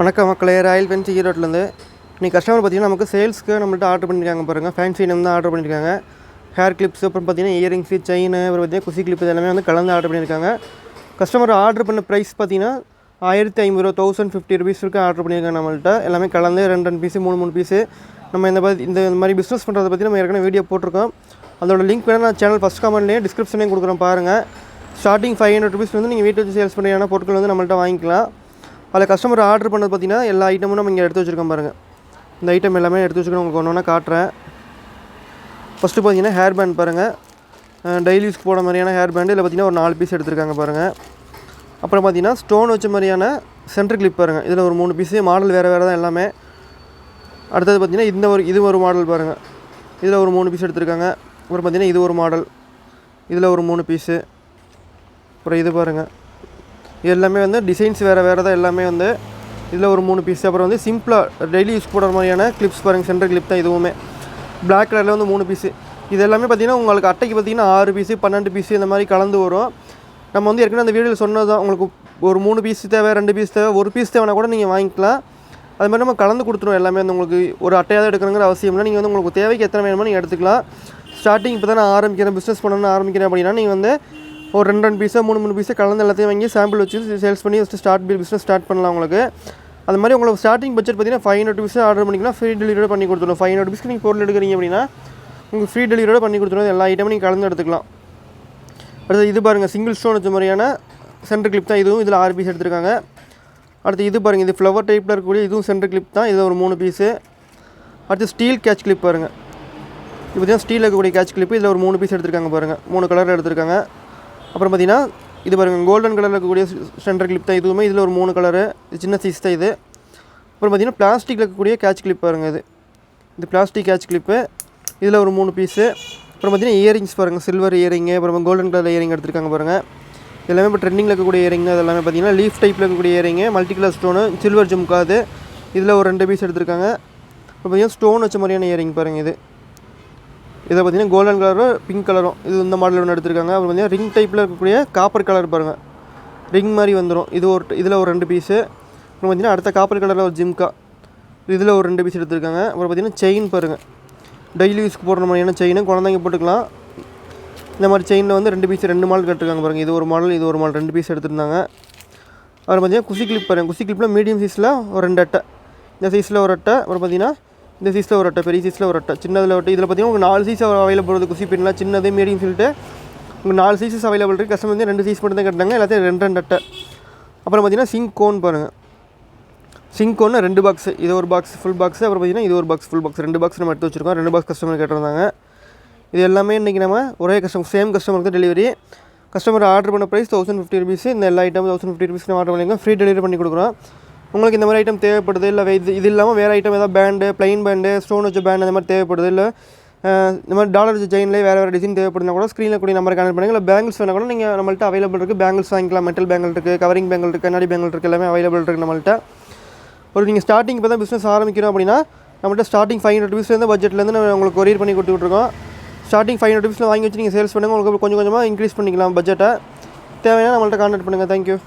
வணக்கம் மக்களே Royal fancy ஈரோட்லேருந்து இன்றைக்கி கஸ்டமர் பார்த்தீங்கன்னா நமக்கு சேல்ஸ்க்கு நம்மள்ட்ட ஆர்டர் பண்ணியிருக்காங்க பாருங்கள் ஃபேன்சி நேம் தான் ஆர்டர் பண்ணியிருக்காங்க ஹேர் கிளிப்ஸ் அப்புறம் பார்த்தீங்கன்னா இயரிங்ஸு செயின் அப்புறம் பார்த்தீங்கன்னா குசி கிளிப் எல்லாமே வந்து கலந்து ஆர்டர் பண்ணியிருக்காங்க கஸ்டமர் ஆர்டர் பண்ண ப்ரைஸ் பார்த்தீங்கன்னா ஆயிரத்தி ஐம்பது ரூபா தௌசண்ட் ஃபிஃப்டி ருபீஸ் வரைக்கும் ஆர்டர் பண்ணியிருக்காங்க நம்மள்ட்ட. எல்லாமே கலந்து ரெண்டு ரெண்டு பீஸு மூணு மூணு பீஸு நம்ம இந்த மாதிரி இந்த இந்த மாதிரி பிஸ்னஸ் பண்ணுறத பற்றி நம்ம ஏற்கனவே வீடியோ போட்டிருக்கோம். அதோட லிங்க் வேணால் நான் சேனல் ஃபஸ்ட் கமெண்ட்லேயே டிஸ்கிரிப்ஷன்லேயும் கொடுக்குறோம் பாருங்கள் ஸ்டார்டிங் ஃபைவ் ஹண்ட்ரட் ருபீஸ் வந்து நீங்கள் வீட்டில் வச்சு சேல்ஸ் பண்ணுறீங்கன்னா பொருட்கள் வந்து நம்மள்ட்ட வாங்கிக்கலாம். அதில் கஸ்டமர் ஆர்டர் பண்ணது பார்த்தீங்கன்னா எல்லா ஐட்டமும் நம்ம இங்கே எடுத்து வச்சுருக்கோம் பாருங்கள் இந்த ஐட்டம் எல்லாமே எடுத்து வச்சுருக்கோம். உங்களுக்கு ஒன்று ஒன்றா காட்டுறேன். ஃபஸ்ட்டு பார்த்தீங்கன்னா ஹேர் பேண்ட் பாருங்கள் டெய்லி யூஸ்க்கு போட மாதிரியான ஹேர் பேண்டு இதில் பார்த்தீங்கன்னா ஒரு நாலு பீஸ் எடுத்திருக்காங்க பாருங்கள் அப்புறம் பார்த்தீங்கன்னா ஸ்டோன் வச்ச மாதிரியான சென்டர் கிளிப் பாருங்கள் இதில் ஒரு மூணு பீஸு மாடல் வேறு வேறு தான் எல்லாமே. அடுத்தது பார்த்தீங்கன்னா இந்த ஒரு இது ஒரு மாடல் பாருங்கள் இதில் ஒரு மூணு பீஸ் எடுத்திருக்காங்க. அப்புறம் பார்த்தீங்கன்னா இது ஒரு மாடல் இதில் ஒரு மூணு பீஸு அப்புறம் இது பாருங்கள் இது எல்லாமே வந்து டிசைன்ஸ் வேறு வேறு தான் எல்லாமே வந்து இதில் ஒரு மூணு பீஸ் அப்புறம் வந்து சிம்பிளாக டெய்லி யூஸ் போடுற மாதிரியான கிளிப்ஸ் பாருங்கள் சென்டர் கிளிப் தான் இதுவுமே. பிளாக் கலரில் வந்து மூணு பீஸு இது எல்லாமே பார்த்திங்கன்னா உங்களுக்கு அட்டைக்கு பார்த்தீங்கன்னா ஆறு பீஸு பன்னெண்டு பீஸு இந்த மாதிரி கலந்து வரும். நம்ம வந்து ஏற்கனவே அந்த வீடியோவில் சொன்னது தான் உங்களுக்கு ஒரு மூணு பீஸ் தேவை ரெண்டு பீஸ் தேவை ஒரு பீஸ் தேவைன்னா கூட நீங்கள் வாங்கிக்கலாம். அது மாதிரி நம்ம கலந்து கொடுத்துருவோம் எல்லாமே வந்து உங்களுக்கு. ஒரு அட்டையாக தான் எடுக்கணுங்கிற அவசியம் இல்லை. நீங்கள் வந்து உங்களுக்கு தேவைக்கு எத்தனை வேணுமோ நீங்கள் எடுத்துக்கலாம். ஸ்டார்டிங் இப்போ தான் நான் ஆரம்பிக்கிறேன். பிஸ்னஸ் பண்ணணும்னு ஆரம்பிக்கிறேன் அப்படின்னா நீங்கள் வந்து ஒரு ரெண்டு ரெண்டு பீஸாக மூணு மூணு பீஸாக கலந்து எல்லாத்தையும் வாங்கி சாம்பிள் வச்சு சேல்ஸ் பண்ணி ஃபஸ்ட்டு ஸ்டார்ட் பிஸ்னஸ் ஸ்டார்ட் பண்ணலாம் உங்களுக்கு. அது மாதிரி உங்களுக்கு ஸ்டார்டிங் பட்ஜெட் பார்த்தீங்கன்னா ஃபைவ் ஹண்ட்ரட் ருபீஸ் ஆர்டர் பண்ணிக்கலாம் ஃப்ரீ டெலிவரியோட பண்ணி கொடுத்துருவோம் ஃபைவ் ஹண்ட்ரட் ருபீஸ்க்கு நீங்கள் பொருள் எடுக்கிறீங்க அப்படின்னா உங்களுக்கு ஃப்ரீ டெலிவரியோட பண்ணி கொடுத்துருவோம் எல்லா ஐட்டமும் நீங்கள் கலந்து எடுத்துக்கலாம். அடுத்து இது பாருங்கள் சிங்கிள் ஸ்டோன் வச்ச மாதிரியான சென்டர் கிளிப் தான் இதுவும். இதில் ஆறு பீஸ் எடுத்திருக்காங்க. அடுத்து இது பாருங்கள் இது ஃப்ளவர் டைப்பில் இருக்கக்கூடிய இதுவும் சென்டர் கிளிப் தான். இது ஒரு மூணு பீஸு அடுத்து ஸ்டீல் கேட்ச் கிளிப் பாருங்கள் இது தான் ஸ்டீல் இருக்கக்கூடிய கேட்ச் கிளிப்பு இதில் ஒரு மூணு பீஸ் எடுத்திருக்காங்க பாருங்கள் மூணு கலரில் எடுத்திருக்காங்க. அப்புறம் பார்த்தீங்கன்னா இது பாருங்கள் கோல்டன் கலரில் இருக்கக்கூடிய சென்டர் கிளிப் தான் இதுவுமே. இதில் ஒரு மூணு கலரு இது சின்ன சைஸ் தான் இது. அப்புறம் பார்த்தீங்கன்னா பிளாஸ்டிக்கில் இருக்கக்கூடிய கேட்ச் கிளிப் பாருங்கள் இது. இது பிளாஸ்டிக் கேட்ச் கிளிப்பு இதில் ஒரு மூணு பீஸு அப்புறம் பார்த்தீங்கன்னா இயரிங்ஸ் பாருங்கள் சில்வர் இயரிங்கு அப்புறம் கோல்டன் கலர் இயரிங் எடுத்திருக்காங்க பாருங்கள் எல்லாமே இப்போ ட்ரெண்டிங்கில் இருக்கக்கூடிய இயரிங் அது எல்லாமே பார்த்தீங்கன்னா லீஃப் டைப்பில் இருக்கக்கூடிய earring multi colour stone silver jhumka அது. இதில் ஒரு ரெண்டு பீஸ் எடுத்திருக்காங்க. அப்புறம் பார்த்தீங்கன்னா ஸ்டோன் வச்ச மாதிரியான இயரிங் பாருங்கள் இது. இதை பார்த்தீங்கன்னா கோல்டன் கலரும் பிங்க் கலரும் இது இந்த மாடல் ஒன்று எடுத்திருக்காங்க. அப்புறம் பார்த்தீங்கன்னா ரிங் டைப்பில் இருக்கக்கூடிய காப்பர் கலர் பாருங்கள் ரிங் மாதிரி வந்துடும் இது ஒரு இதில் ஒரு ரெண்டு பீஸு அப்புறம் பார்த்தீங்கன்னா அடுத்த காப்பர் கலரில் ஒரு ஜிம்கா இதில் ஒரு ரெண்டு பீஸ் எடுத்திருக்காங்க. அப்புறம் பார்த்தீங்கன்னா செயின் பாருங்கள் டெய்லி யூஸ்க்கு போடுற மாதிரியான செயினு குழந்தைங்க போட்டுக்கலாம். இந்த மாதிரி செயினில் வந்து ரெண்டு பீஸ் ரெண்டு மாடல் கட்டிருக்காங்க பாருங்கள் இது ஒரு மாடல் இது ஒரு மாடல் ரெண்டு பீஸ் எடுத்திருந்தாங்க. அப்புறம் பார்த்தீங்கன்னா குசி கிளிப் பாருங்கள் குசி கிளிப்பில் மீடியம் சைஸில் ஒரு ரெண்டு அட்டை. இந்த சைஸில் ஒரு அட்டை. அப்புறம் பார்த்தீங்கன்னா இந்த சீஸில் ஒரு அட்டை பெரிய சீஸில் ஒரு அட்டை சின்னதில் ஒட்டு இதில் பார்த்தீங்கன்னா உங்களுக்கு நாலு சீஸ் அவைலபிள் இருக்குது. குசி பின்லாம் சின்னது மீடியம் சொல்லிட்டு உங்களுக்கு நாலு சீசஸ் அவைலபிள் இருக்குது. கஸ்டமர் வந்து ரெண்டு சீஸ் மட்டும் தான் கட்டினாங்க எல்லாத்தையும் ரெண்டு ரெண்டு அட்டை. அப்புறம் பார்த்தீங்கன்னா சிங்க் கோன் பாருங்கள் சிங்கோன்னு ரெண்டு பாக்ஸ் இது ஒரு பாக்ஸ் ஃபுல் பாக்ஸ் அப்புறம் பார்த்தீங்கன்னா இது ஒரு பாக்ஸ் ஃபுல் பாக்ஸ் ரெண்டு பாக்ஸ் நம்ம எடுத்து வச்சிருக்கோம். ரெண்டு பாக்ஸ் கஸ்டமர் கேட்டிருந்தாங்க. இது எல்லாமே இன்றைக்கி நம்ம ஒரே கஸ்டமர் சேம் கஸ்டமருக்கு டெலிவரி கஸ்டமர் ஆர்டர் பண்ண ப்ரைஸ் தௌசண்ட் ஃபிஃப்டி ருபீஸ் இந்த எல்லா item thousand fifty rupees order பண்ணிங்க ஃப்ரீ டெலிவரி பண்ணி கொடுக்குறோம். உங்களுக்கு இந்த மாதிரி ஐட்டம் தேவைப்படுது இல்லை இது இது இல்லாமல் வேறு ஐட்டம் ஏதாவது பேண்டு ப்ளைன் பேண்டு ஸ்டோன் வச்ச பேண்ட் அந்த மாதிரி தேவைப்படுது இல்லை இந்த மாதிரி டாலர் வச்ச செயின்லேயே வேறு வேறு டிசைன் தேவைப்படுதுனா கூட ஸ்க்ரீனில் கூடிய நம்பர் கனெக்ட் பண்ணுங்க. இல்லை பேங்கிள்ஸ் வேணால் கூட நீங்கள் நம்மள்ட்ட அவைலபிள் இருக்குது பேங்கிள்ஸ் வாங்கிக்கலாம். மெட்டல் பேங்கிள் இருக்குது கவரிங் பேங்கிள் இருக்குது கண்ணாடி பேங்கிள் இருக்குது எல்லாமே அவைலபிள் இருக்குது நம்மள்ட்ட. ஒரு நீங்கள் ஸ்டார்டிங் இப்போ தான் பிஸ்னஸ் ஆரம்பிக்கிறோம் அப்படின்னா நம்மள்ட்ட ஸ்டார்டிங் ஃபைவ் ஹண்ட்ரட் ருபீஸ்லேருந்து பட்ஜெட்லேருந்து நம்ம உங்களுக்கு கொரியர் பண்ணி கொடுத்துட்ருக்கோம். ஸ்டார்டிங் ஃபைவ் ஹண்ட்ரட் ருபீஸில் வாங்கி வச்சு நீங்கள் சேல்ஸ் பண்ணுங்கள் உங்களுக்கு கொஞ்சம் கொஞ்சமாக இன்க்ரீஸ் பண்ணிக்கலாம் பட்ஜெட்டை தேவையான நம்மள்ட்ட கான்டாக்ட் பண்ணுங்கள் தேங்க்யூ